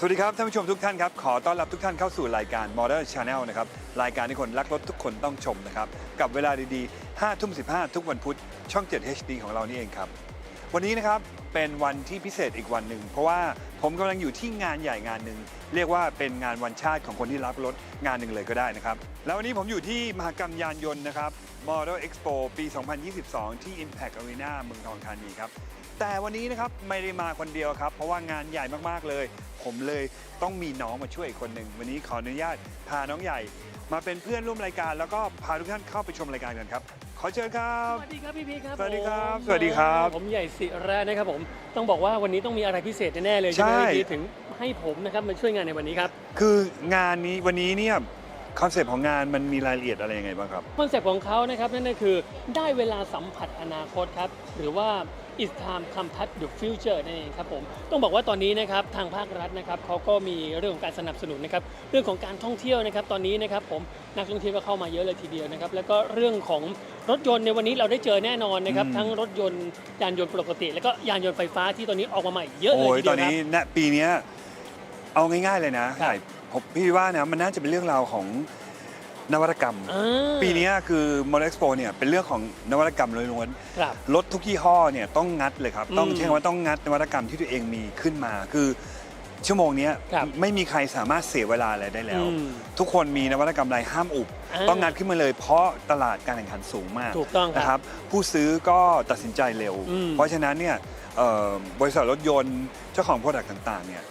สวัสดีครับท่านผู้ชมทุกท่านครับ ขอต้อนรับทุกท่านเข้าสู่รายการ Modern Channel นะครับ รายการที่คนรักรถทุกคนต้องชมนะครับ กับเวลาดีๆ5ทุ่ม15 ทุกวันพุธช่อง 7 HD ของเรานี่เองครับ วันนี้นะครับเป็นวันที่พิเศษอีกวันหนึ่ง เพราะว่าผมกำลังอยู่ที่งานใหญ่งานหนึ่งเรียกว่าเป็นงานวันชาติของคนที่รักรถงานหนึ่งเลยก็ได้นะครับ แล้ววันนี้ผมอยู่ที่มหกรรมยานยนต์นะครับ Model Expo ปี 2022 ที่ Impact Arena เมืองทองธานีครับ แต่วันนี้นะครับไม่ได้มาคนเดียวครับ เพราะว่างานใหญ่มากๆเลย ผมเลยต้องมีน้องมาช่วยอีกคนหนึ่งวันนี้ขออนุญาตพาน้องใหญ่ มาเป็นเพื่อนร่วมรายการ แล้วก็พาทุกท่านเข้าไปชมรายการกันครับ ขอเชิญครับ สวัสดีครับพี่พีครับสวัสดีครับผมสวัสดีครับผมใหญ่ศิระนะครับผมต้องบอกว่าวันนี้ต้องมีอะไรพิเศษแน่ๆเลยใช่ไหมใช่ พี่พีถึงให้ผมนะครับมาช่วยงานในวันนี้ครับคืองานนี้วันนี้เนี่ยคอนเซปต์ของงานมันมีรายละเอียดอะไรยังไงบ้างครับ คอนเซ็ปต์ของเขานะครับนั่นก็คือได้เวลาสัมผัสอนาคตครับหรือว่า is time come touch the future นั่นเองครับผมต้องบอกว่าตอนนี้นะครับทางภาครัฐนะครับเขาก็มีเรื่องของการสนับสนุนนะครับเรื่องของการท่องเที่ยวนะครับตอนนี้นะครับผมนักท่องเที่ยวก็เข้ามาเยอะเลยทีเดียวนะครับแล้วก็เรื่องของรถยนต์ในวันนี้เราได้เจอแน่นอนนะครับอืมทั้งรถยนต์ยานยนต์ปกติ แล้วก็ยานยนต์ไฟฟ้าที่ตอนนี้ออกมาใหม่เยอะเลยโอ้ยทีเดีตยอวนครับนี้ณปีเนี้ยเอาง่ายๆเลยนะครับใช่ผมพี่ว่านะมันน่าจะเป็นเรื่องราวของ นวัตกรรม อ่าปีเนี้ยคือ Model Expo เนี่ยเป็นเรื่องของนวัตกรรมล้วนครับ ๆรถทุกยี่ห้อเนี่ยต้องงัดเลยครับ ต้องอืมใช้คำว่าต้องงัดนวัตกรรมที่ตัวเองมีขึ้นมา คือชั่วโมงเนี้ยครับไม่มีใครสามารถเสียเวลาอะไรได้แล้ว อืมทุกคนมีนวัตกรรมอะไรห้ามอุบ อ่า ต้องงัดขึ้นมาเลย เพราะตลาดการแข่งขันสูงมาก ถูกต้องครับนะครับผู้ซื้อก็ตัดสินใจเร็ว อืมเพราะฉะนั้นเนี่ยเอ่อบริษัทรถยนต์เจ้าของโปรดักต์ต่างๆเนี่ย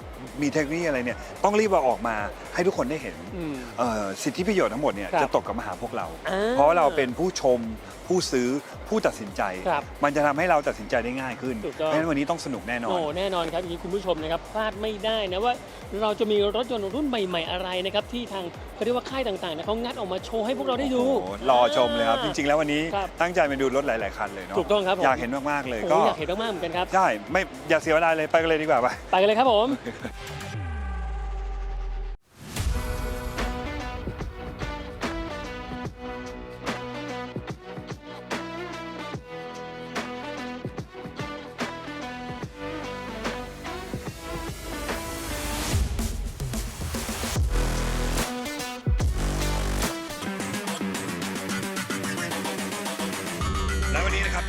มีเทคโนโลยีอะไรเนี่ยต้องรีบเอาออกมาให้ทุกคนได้เห็นอืม เอ่อสิทธิประโยชน์ทั้งหมดเนี่ยครับจะตกกลับมาหาพวกเรา อ่าเพราะเราเป็นผู้ชม ผู้ซื้อผู้ตัดสินใจ ครับมันจะทำให้เราตัดสินใจได้ง่ายขึ้นถูกเพต้อง ราะฉะนั้นวันนี้ต้องสนุกแน่นอน โอ้แน่นอนครับอย่างนี้คุณผู้ชมนะครับพลาดไม่ได้นะว่าเราจะมีรถยนต์รุ่นใหม่ ๆ อะไรนะครับที่ทาง เขาเรียกว่าค่ายต่างๆเนี่ยเขางัดออกมาโชว์ให้พวกเราได้ดู โอ้โหรอชมเลยครับจริง ๆ แล้ววันนี้ครับตั้งใจมาดูรถหลาย ๆ คันเลยเนาะถูกต้องครับผม อยากเห็นมากๆเลยโอ้ก็อยากเห็นมากๆเหมือนกันครับใช่ไม่อย่าเสียเวลาเลยไปกันเลยดีกว่าไป ไปกันเลยครับผม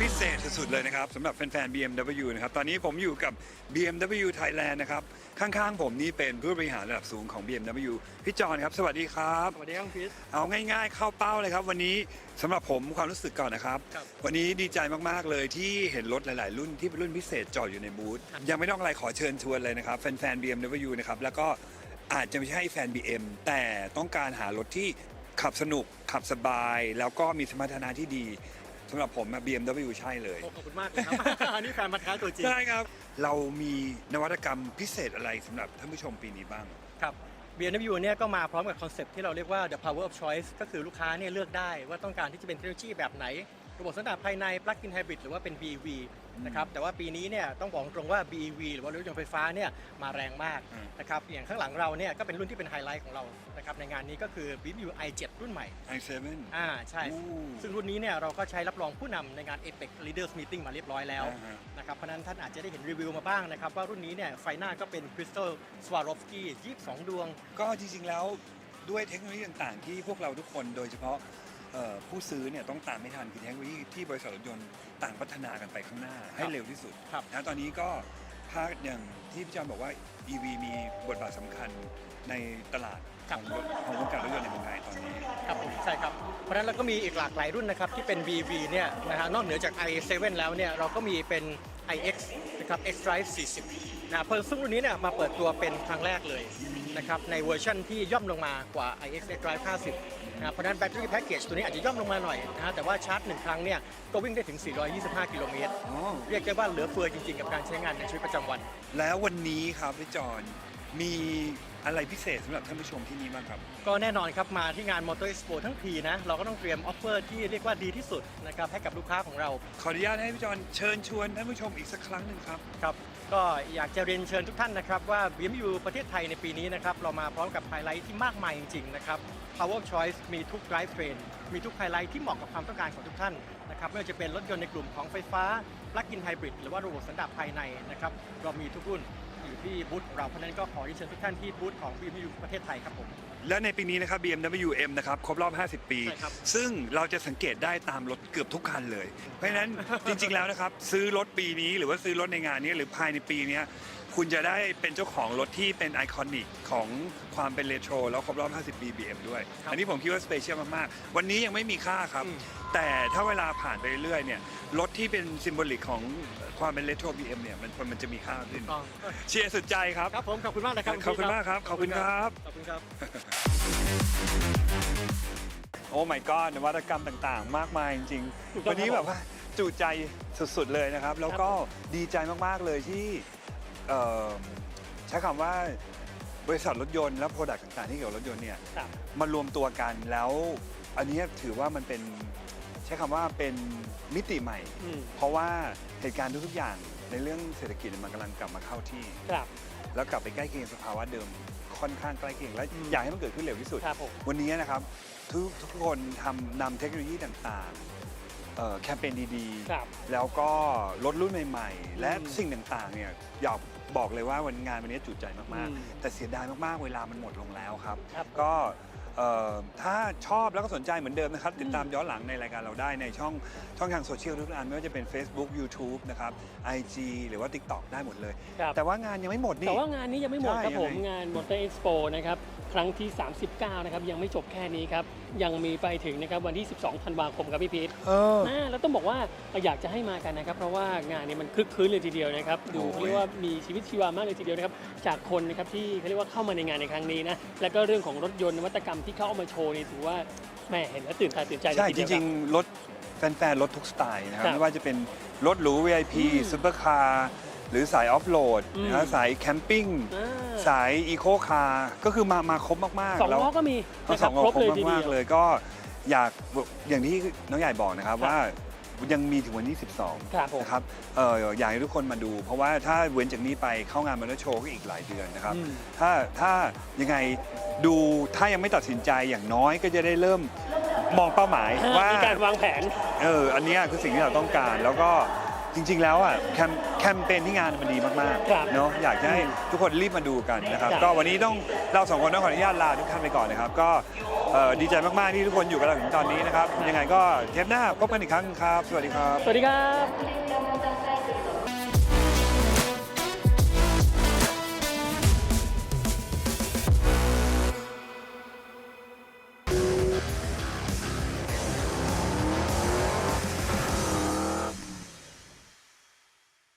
พิเศษสุดๆเลยนะครับสำหรับแฟนๆ BMW นะครับ ตอนนี้ผมอยู่กับ BMW Thailand นะครับ ข้างๆ ผมนี่เป็นผู้บริหารระดับสูงของ BMW พี่จอนครับ สวัสดีครับ สวัสดีครับพีทเอาง่ายๆ เข้าเป้าเลยครับ วันนี้สำหรับผมความรู้สึกก่อนนะครับครับวันนี้ดีใจมากๆเลยที่เห็นรถหลายๆ รุ่นที่เป็นรุ่นพิเศษจอดอยู่ในบูธครับยังไม่ต้องอะไรขอเชิญชวนเลยนะครับแฟนๆ BMW นะครับแล้วก็อาจจะไม่ใช่แฟน BM แต่ต้องการหารถที่ขับสนุกขับสบาย แล้วก็มีสมรรถนะที่ดี สำหรับผมอะ BMW ใช่เลย ขอบคุณมากครับ อันนี้แฟนมาท้าตัวจริงใช่ครับ เรามีนวัตกรรมพิเศษอะไรสำหรับท่านผู้ชมปีนี้บ้าง ครับ BMW เนี่ยก็มาพร้อมกับคอนเซปต์ที่เราเรียกว่า the power of choice ก็คือลูกค้าเนี่ยเลือกได้ว่าต้องการที่จะเป็นเทคโนโลยีแบบไหน ระบบสันดาปภายใน plug-in hybrid หรือว่าเป็น BEV นะครับแต่ว่าปีนี้เนี่ยต้องบอกตรงว่า BEV หรือว่ารถยนต์ไฟฟ้าเนี่ยมาแรงมากอืมนะครับอย่างข้างหลังเราเนี่ยก็เป็นรุ่นที่เป็นไฮไลท์ของเรานะครับในงานนี้ก็คือ BMW i7 รุ่นใหม่ i7 อ่าใช่อู้ซึ่งรุ่นนี้เนี่ยเราก็ใช้รับรองผู้นำในงาน APEC Leaders Meeting มาเรียบร้อยแล้วอ่าฮะนะครับเพราะฉะนั้นท่านอาจจะได้เห็นรีวิวมาบ้างนะครับว่ารุ่นนี้เนี่ยไฟหน้าก็เป็น Crystal Swarovski 22 ดวง ก็จริงๆแล้วด้วยเทคโนโลยีต่างๆ ที่พวกเราทุกคนโดยเฉพาะเอ่อ ผู้ซื้อเนี่ยต้องตามไม่ทันคือเทคโนโลยีที่บริษัทรถยนต์ต่างพัฒนากันไปข้างหน้า ให้เร็วที่สุดครับนะตอนนี้ก็ภาคอย่างที่พี่จอมบอกว่า EV มีบทบาทสำคัญในตลาดของรถของวงการรถยนต์ในเมืองไทยตอนนี้ครับผมใช่ครับ เพราะฉะนั้นเราก็มีอีกหลากหลายรุ่นนะครับที่เป็น BV เนี่ยนะฮะนอกเหนือจาก i7 แล้วเนี่ยเราก็มีเป็น iX นะครับ X Drive 40 นะเพิ่งซึ่งรุ่นนี้เนี่ยมาเปิดตัวเป็นครั้งแรกเลยนะครับในเวอร์ชันที่ย่อมลงมากว่า iX X Drive 50นะเพราะนั้นแบตเตอรี่แพ็กเกจตัวนี้อาจจะย่อมลงมาหน่อยนะฮะแต่ว่าชาร์จหนึ่งครั้งเนี่ยก็วิ่งได้ถึง 425 กิโลเมตร เรียกได้ว่าเหลือเฟือจริงๆ กับการใช้งานในชีวิตประจำวัน แล้ววันนี้ครับพี่จอนมี อะไรพิเศษสำหรับท่านผู้ชมที่นี่บ้างครับ ก็แน่นอนครับมาที่งาน Motor Expo ทั้งทีนะ เราก็ต้องเตรียมออฟเฟอร์ที่เรียกว่าดีที่สุดนะครับให้กับลูกค้าของเราขออนุญาตให้พี่จอนเชิญชวนท่านผู้ชมอีกสักครั้งหนึ่งครับ ครับ ก็อยากจะเรียนเชิญทุกท่านนะครับ ว่า BMW ประเทศไทยในปีนี้นะครับ เรามาพร้อมกับไฮไลท์ที่มากมายจริงๆนะครับ Power of Choice มีทุก drive train มีทุกไฮไลท์ที่เหมาะกับความต้องการของทุกท่านนะครับไม่ว่าจะเป็นรถยนต์ในกลุ่มของไฟฟ้า plug-in hybrid หรือว่าระบบสันดาปภายในนะครับเรามีทุกรุ่น อยู่ที่บูธของเราเพราะฉะนั้นก็ขอเรียนเชิญทุกท่านที่บูธของ BMW ประเทศไทยครับผม และในปีนี้นะครับ BMW M นะครับครบรอบ 50 ปี ใช่ครับซึ่งเราจะสังเกตได้ตามรถเกือบทุกคันเลย เพราะฉะนั้น จริงๆแล้วนะครับ ซื้อรถปีนี้หรือว่าซื้อรถในงานนี้หรือภายในปีเนี้ย คุณจะได้เป็นเจ้าของรถที่เป็นไอคอนิกของความเป็นเรโทรแล้วครบรอบ 50 ปี BM ด้วยครับอันนี้ผมคิดว่าสเปเชียลมาก ๆ วันนี้ยังไม่มีค่าครับอืมแต่ถ้าเวลาผ่านไปเรื่อยๆเนี่ยรถที่เป็นซิมโบลิกของความเป็นเรโทร BM เนี่ยมันมันจะมีค่าขึ้นก็เชียร์สุดใจครับ ครับผมขอบคุณมากนะครับขอบคุณมากครับขอบคุณครับ ขอบคุณครับ โอ้ my god นวัตกรรมต่างๆ มากมายจริงถูกๆ ต้องวันนี้ครับแบบว่าจุใจสุดๆเลยนะครับ แล้วก็ดีใจมากๆเลยที่ เอ่อใช้คำว่าบริษัทรถยนต์และโปรดักต์ต่างๆที่เกี่ยวกับรถยนต์เนี่ยครับ มารวมตัวกันแล้ว อันนี้ถือว่ามันเป็นใช้คำว่าเป็นมิติใหม่ อืมเพราะว่าเหตุการณ์ทุกๆอย่างในเรื่องเศรษฐกิจมันกำลังกลับมาเข้าที่ ครับ แล้วกลับไปใกล้เคียงสภาวะเดิมค่อนข้างใกล้เคียงและอืม อยากให้มันเกิดขึ้นเร็วที่สุด ครับผม วันนี้นะครับทุกทุกคนทำนำเทคโนโลยีต่างๆ เอ่อแคมเปญดีครับ ๆ แล้วก็รถรุ่นใหม่ๆ และอืมสิ่งต่างๆเนี่ยอยากบอกเลยว่าวันงานวันนี้จุใจมากอืมๆ แต่เสียดายมากๆ เวลามันหมดลงแล้วครับ ครับ ก็เอ่อถ้าชอบแล้วก็สนใจเหมือนเดิมนะครับ ติดตามย้อนหลังในรายการเราได้ในช่องช่องทางโซเชียลทุกอันไม่ว่าจะเป็น Facebook YouTube นะครับ IG หรือว่า TikTok ได้หมดเลย ครับ แต่ว่างานยังไม่หมดนี่ แต่ว่างานนี้ยังไม่หมดใช่ครับผมยังไงงาน Motor Expo นะครับครั้งที่ 39 นะครับ ยังไม่จบแค่นี้ครับ ยังมีไปถึงนะครับวันที่ 12 ธันวาคมครับพี่พีทเออ นะแล้วต้องบอกว่าอยากจะให้มากันนะครับ เพราะว่างานนี้มันคึกคืนเลยทีเดียวนะครับ ดูโอ้ย เขาเรียกว่ามีชีวิตชีวามากเลยทีเดียวนะครับ จากคนนะครับที่เขาเรียกว่าเข้ามาในงานในครั้งนี้นะ แล้วก็เรื่องของรถยนต์นวัตกรรมที่เข้าเอามาโชว์นี่ถือว่าแหมเห็นแล้วตื่นตาตื่นใจเลยใช่ ทีจเดียวริงๆ รถแฟนๆ รถทุกสไตล์นะครับ ครับไม่ว่าจะเป็นรถหรู VIP อืมซูเปอร์คาร์หรือสายออฟโหลดอืมนะสายแคมปิ้ง อ่า สายอีโคคาร์ก็คือมามาครบมากสองๆแล้วล้อก็มีทั้นะงคสรัอบงล้อครบครบเลยทีเดีมากยวๆเลยก็อยากอย่างที่น้องใหญ่บอกนะครับครับ ว่ายังมีถึงวันที่ 12 ครับผม นะครับเอออยากให้ทุกคนมาดู เพราะว่าถ้าเว้นจากนี้ไปเข้างานมอเตอร์โชว์ก็อีกหลายเดือนนะครับ อืม ถ้าถ้ายังไงดูถ้ายังไม่ตัดสินใจอย่างน้อยก็จะได้เริ่มมองเป้าหมายว่ามีการวางแผน เอออันเนี้ยคือสิ่งที่เราต้องการ แล้วก็จ ริง ๆ แล้วอะแคมแคมเปญที่งานมันดีมากครับๆเนาะอยากจะให้ทุกคนรีบมาดูกันนะครับ ครับก็วันนี้ต้องเราสองคนต้องขออนุญาตลาทุกท่านไปก่อนนะครับ ก็เอ่อดีใจมากๆที่ทุกคนอยู่กับเราถึงตอนนี้นะครับ ยังไงก็เทปหน้าพบกันอีกครั้งครับ สวัสดีครับ สวัสดีครับ